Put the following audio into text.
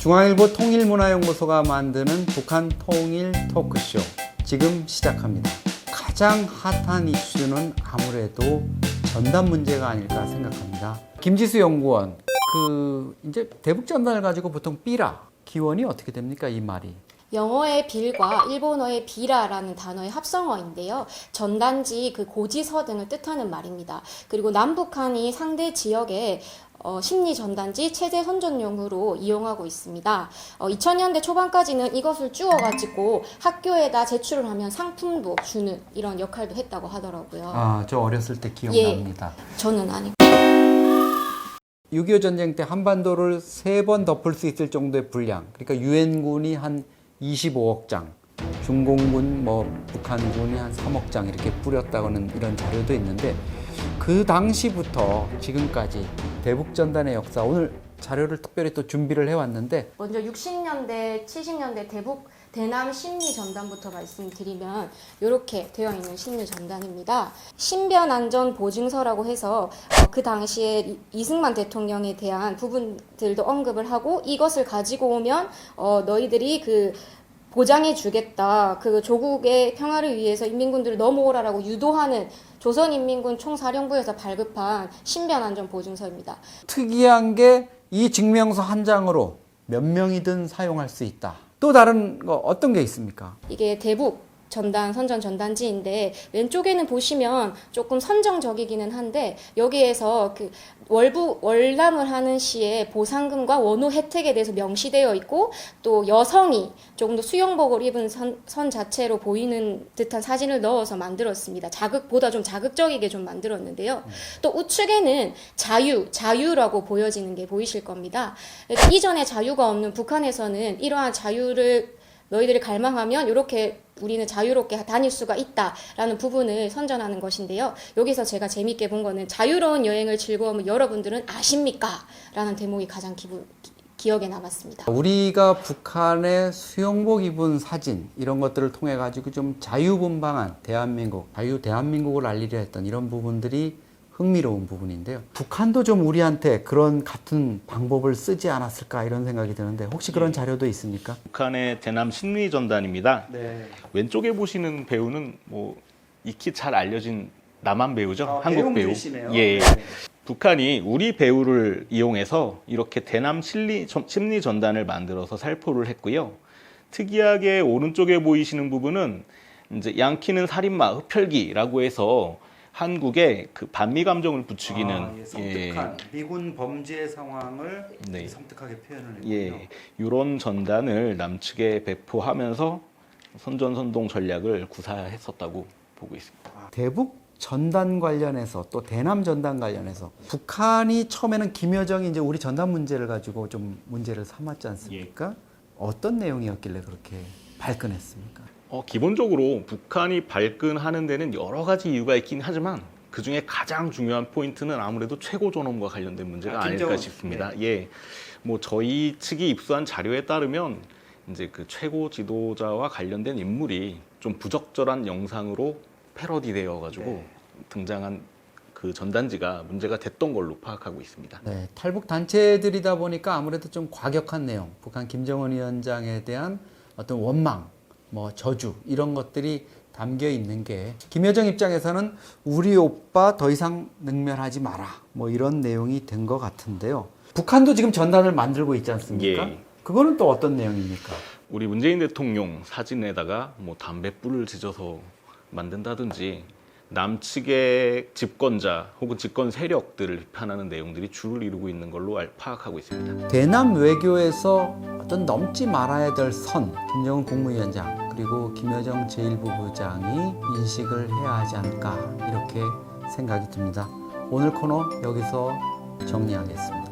중앙일보 통일문화연구소가 만드는 북한 통일 토크쇼 지금 시작합니다. 가장 핫한 이슈는 아무래도 전단 문제가 아닐까 생각합니다. 김지수 연구원, 그 이제 대북 전단을 가지고 보통 삐라 기원이 어떻게 됩니까 이 말이? 영어의 빌과 일본어의 비라라는 단어의 합성어인데요. 전단지, 그 고지서 등을 뜻하는 말입니다. 그리고 남북한이 상대 지역에 어, 심리 전단지 체제 선전용으로 이용하고 있습니다. 어, 2000년대 초반까지는 이것을 쭈어가지고 학교에다 제출을 하면 상품도 주는 이런 역할도 했다고 하더라고요. 아, 저 어렸을 때 기억납니다. 저는 아니고. 6.25 전쟁 때 한반도를 세 번 덮을 수 있을 정도의 분량. 그러니까 유엔군이 한 25억 장, 중공군 뭐 북한군이 한 3억 장 이렇게 뿌렸다고는 이런 자료도 있는데 그 당시부터 지금까지 대북 전단의 역사 오늘 자료를 특별히 또 준비를 해 왔는데 먼저 60년대, 70년대 대북 대남 심리 전단부터 말씀드리면 이렇게 되어 있는 심리 전단입니다. 신변 안전 보증서라고 해서 어, 그 당시에 이- 이승만 대통령에 대한 부분들도 언급을 하고 이것을 가지고 오면 어, 너희들이 그 보장해 주겠다. 그 조국의 평화를 위해서 인민군들을 넘어오라라고 유도하는 조선인민군 총사령부에서 발급한 신변 안전 보증서입니다. 특이한 게 이 증명서 한 장으로 몇 명이든 사용할 수 있다. 또 다른 거 어떤 게 있습니까? 이게 대북 전단 선전 전단지인데 왼쪽에는 보시면 조금 선정적이기는 한데 여기에서 그 월부 월남을 하는 시에 보상금과 원호 혜택에 대해서 명시되어 있고 또 여성이 조금 더 수영복을 입은 선, 선 자체로 보이는 듯한 사진을 넣어서 만들었습니다. 자극보다 좀 자극적이게 좀 만들었는데요. 또 우측에는 자유, 자유라고 보여지는 게 보이실 겁니다. 이전에 자유가 없는 북한에서는 이러한 자유를 너희들이 갈망하면 이렇게 우리는 자유롭게 다닐 수가 있다라는 부분을 선전하는 것인데요. 여기서 제가 재밌게 본 거는 자유로운 여행을 즐거우면 여러분들은 아십니까? 라는 대목이 가장 기부, 기, 기억에 남았습니다. 우리가 북한의 수영복 입은 사진 이런 것들을 통해 가지고 좀 자유분방한 대한민국, 자유 대한민국을 알리려 했던 이런 부분들이 흥미로운 부분인데요. 북한도 좀 우리한테 그런 같은 방법을 쓰지 않았을까 이런 생각이 드는데 혹시 그런 자료도 있습니까? 북한의 대남 심리 전단입니다. 네. 왼쪽에 보시는 배우는 뭐 익히 잘 알려진 남한 배우죠. 아, 한국 배우. 배우들이시네요. 예. 네. 북한이 우리 배우를 이용해서 이렇게 대남 심리, 전- 심리 전단을 만들어서 살포를 했고요. 특이하게 오른쪽에 보이시는 부분은 이제 양키는 살인마 흡혈귀라고 해서 한국의 그 반미 감정을 부추기는 아, 예, 섬뜩한 미군 범죄 상황을 네. 섬뜩하게 표현을 예, 했군요. 이런 전단을 남측에 배포하면서 선전선동 전략을 구사했었다고 보고 있습니다. 아, 대북 전단 관련해서 또 대남 전단 관련해서 북한이 처음에는 김여정이 이제 우리 전단 문제를 가지고 좀 문제를 삼았지 않습니까? 어떤 내용이었길래 그렇게 발끈했습니까? 어, 기본적으로 북한이 발끈하는 데는 여러 가지 이유가 있긴 하지만 그 중에 가장 중요한 포인트는 아무래도 최고 존엄과 관련된 문제가 아, 아, 닐까. 싶습니다. 예, 뭐 저희 측이 입수한 자료에 따르면 이제 그 최고 지도자와 관련된 인물이 좀 부적절한 영상으로 패러디 되어 가지고 네. 등장한 그 전단지가 문제가 됐던 걸로 파악하고 있습니다. 네, 탈북 단체들이다 보니까 아무래도 좀 과격한 내용, 북한 김정은 위원장에 대한 어떤 원망, 뭐 저주 이런 것들이 담겨 있는 게 김여정 입장에서는 우리 오빠 더 이상 능멸하지 마라 뭐 이런 내용이 된 것 같은데요. 북한도 지금 전단을 만들고 있지 않습니까? 예. 그거는 또 어떤 내용입니까? 우리 문재인 대통령 사진에다가 뭐 담배불을 지져서 만든다든지 남측의 집권자 혹은 집권 세력들을 비판하는 내용들이 주를 이루고 있는 걸로 알- 파악하고 있습니다. 대남 외교에서 어떤 넘지 말아야 될 선, 김정은 국무위원장 그리고 김여정 제1부부장이 인식을 해야 하지 않을까 이렇게 생각이 듭니다. 오늘 코너 여기서 정리하겠습니다.